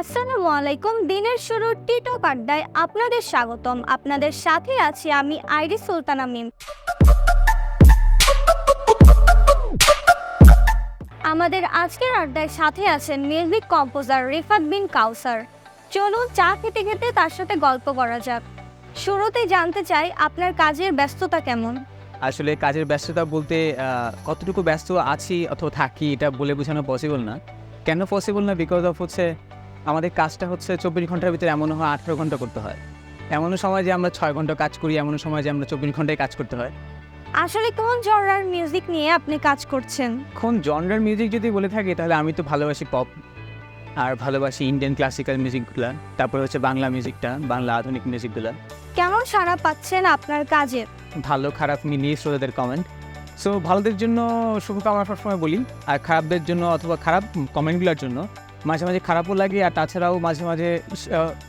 আসসালামু আলাইকুম, দিনের শুরু টিটক আড্ডায় আপনাদের স্বাগতম। আপনাদের সাথে আছি আমি আইরি সুলতানা মিম। আমাদের আজকের আড্ডায় সাথে আছেন মিউজিক কম্পোজার রিফাত বিন কাউসার। চলুন চা খেতে খেতে তার সাথে গল্প করা যাক। শুরুতে জানতে চাই আপনার কাজের ব্যস্ততা কেমন? আসলে কাজের ব্যস্ততা বলতে কতটুকু ব্যস্ত আছি অথবা থাকি এটা বলে বোঝানো পসিবল না। কেন পসিবল না? বিকজ অফ হচ্ছে আমাদের কাজটা হচ্ছে চব্বিশ ঘণ্টার ভিতরে এমনও হয় আঠেরো ঘণ্টা করতে হয়। এমনও সময় যে আমরা ছয় ঘণ্টা কাজ করি এমনও সময় যে আমরা চব্বিশ ঘন্টায় কাজ করতে হয়। আসলে কোন জনরার মিউজিক নিয়ে আপনি কাজ করছেন? কোন জনরার মিউজিক যদি বলে থাকি তাহলে আমি তো ভালোবাসি পপ আর ভালোবাসি ইন্ডিয়ান ক্লাসিক্যাল মিউজিকগুলো তারপরে হচ্ছে বাংলা মিউজিকটা বাংলা আধুনিক মিউজিকগুলো কেমন সাড়া পাচ্ছেন আপনার কাজের ভালো খারাপ মিলিয়ে শ্রোতাদের কমেন্ট সো ভালোদের জন্য শুভকামনা সবসময় বলি আর খারাপদের জন্য অথবা খারাপ কমেন্টগুলোর জন্য মাঝে মাঝে খারাপও লাগে আর তাছাড়াও মাঝে মাঝে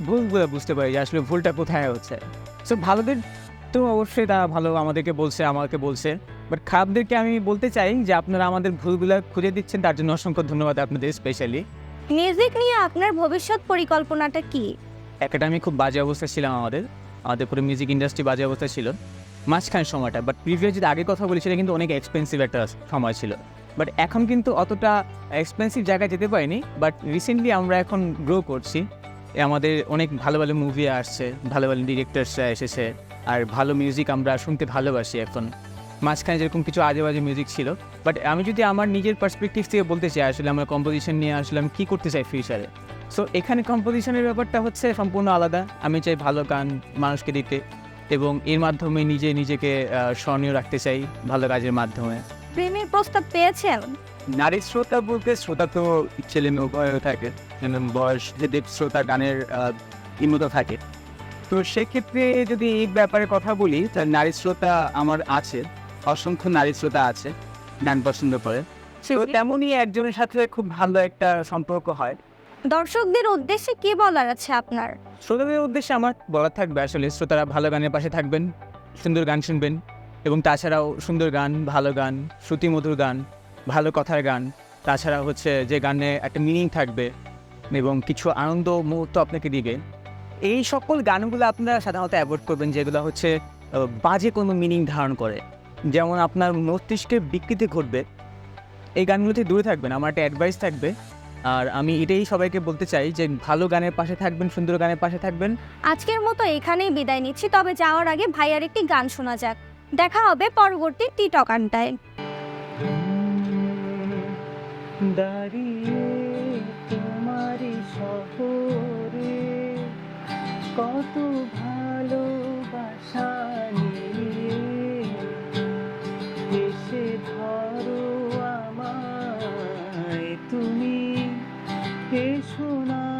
ভুলগুলো বুঝতে পারি যে আসলে ভুলটা কোথায় হচ্ছে। সো ভালোদের তো অবশ্যই তারা ভালো আমাদেরকে বলছে আমাকে বলছে। বাট খারাপদেরকে আমি বলতে চাই যে আপনারা আমাদের ভুলগুলো খুঁজে দিচ্ছেন তার জন্য অসংখ্য ধন্যবাদ আপনাদের স্পেশালি মিউজিক নিয়ে আপনার ভবিষ্যৎ পরিকল্পনাটা কি? একাডেমি খুব বাজে অবস্থা ছিলাম আমাদের। আমাদের পুরো মিউজিক ইন্ডাস্ট্রি বাজে অবস্থা ছিল। মাঝখানে সময়টা বাট প্রিভিয়াস যদি আগে কথা বলি সেটা কিন্তু অনেক এক্সপেন্সিভ একটা সময় ছিল। বাট এখন কিন্তু অতটা এক্সপেন্সিভ জায়গায় যেতে পারিনি বাট রিসেন্টলি আমরা এখন গ্রো করছি। আমাদের অনেক ভালো ভালো মুভি আসছে, ভালো ভালো ডিরেক্টরসরা এসেছে, আর ভালো মিউজিক আমরা শুনতে ভালোবাসি এখন। মাঝখানে যেরকম কিছু আজে বাজে মিউজিক ছিল। বাট আমি যদি আমার নিজের পার্সপেক্টিভ থেকে বলতে চাই, আসলে আমার কম্পোজিশন নিয়ে আসলে আমি কী করতে চাই ফিউচারে সো এখানে কম্পোজিশনের ব্যাপারটা হচ্ছে সম্পূর্ণ আলাদা। আমি চাই ভালো গান মানুষকে দিতে এবং এর মাধ্যমে নিজে নিজেকে স্মরণীয় রাখতে চাই ভালো কাজের মাধ্যমে। প্রেমের প্রস্তাব পেয়েছেন? নারী শ্রোতা বলতে শ্রোতা তো ছেলে মেয়ে উভয় থাকে যেমন বয়স যেদের শ্রোতা গানের ইমতো থাকে। তো সেক্ষেত্রে যদি এই ব্যাপারে কথা বলি তাহলে নারী শ্রোতা আমার আছে অসংখ্য নারী শ্রোতা আছে গান পছন্দ করে। তো তেমনই একজনের সাথে খুব ভালো একটা সম্পর্ক হয়। দর্শকদের উদ্দেশ্যে কি বলার আছে আপনার? শ্রোতাদের উদ্দেশ্যে আমার বলার থাকবে আসলে শ্রোতারা ভালো গানের পাশে থাকবেন সুন্দর গান শুনবেন। এবং তাছাড়াও সুন্দর গান, ভালো গান শ্রুতিমধুর গান, ভালো কথার গান, তাছাড়া হচ্ছে যে গানে একটা মিনিং থাকবে এবং কিছু আনন্দ মুহূর্ত আপনাকে দিবে। এই সকল গানগুলো আপনারা সাধারণত অ্যাভয়েড করবেন, যেগুলো হচ্ছে বাজে কোনো মিনিং ধারণ করে। যেমন আপনার মস্তিষ্কে বিকৃতি ঘটবে, এই গানগুলো থেকে দূরে থাকবেন, আমার একটা অ্যাডভাইস থাকবে। আর আমি এটাই সবাইকে বলতে চাই যে ভালো গানের পাশে থাকবেন, সুন্দর গানের পাশে থাকবেন। আজকের মতো এখানেই বিদায় নিচ্ছি, তবে যাওয়ার আগে ভাইয়ার একটি গান শোনা যাক। দেখা হবে পরবর্তী টিটক আড্ডায়। দাঁড়িয়ে তোমারই শহরে কত ভালোবাসা নিয়ে এসে ধরো আমায়। তুমি এসো না